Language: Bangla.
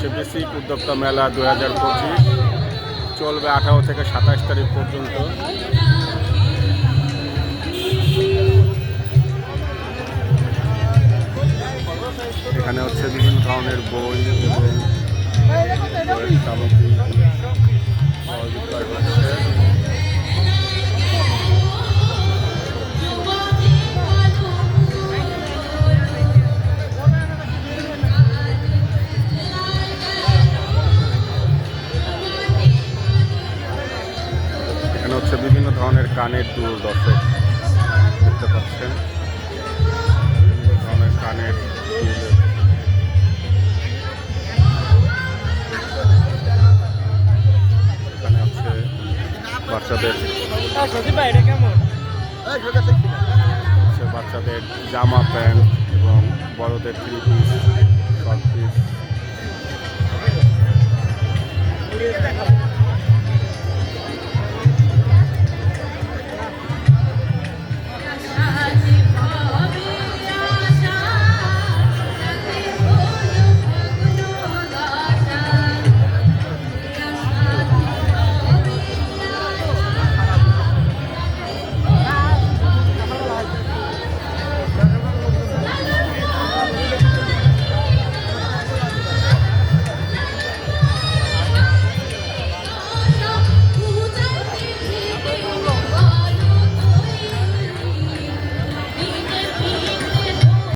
হচ্ছে বেসিক উদ্যোক্তা মেলা দু হাজার পঁচিশ। চলবে আঠারো থেকে সাতাশ তারিখ পর্যন্ত। এখানে হচ্ছে বিভিন্ন ধরনের বই এবং সামগ্রী। হচ্ছে বিভিন্ন ধরনের কানের দুল দর্শক দেখতে পাচ্ছেন? বিভিন্ন ধরনের কানের এখানে হচ্ছে বাচ্চাদের বাচ্চাদের জামা প্যান্ট এবং বড়দের থ্রি পিস।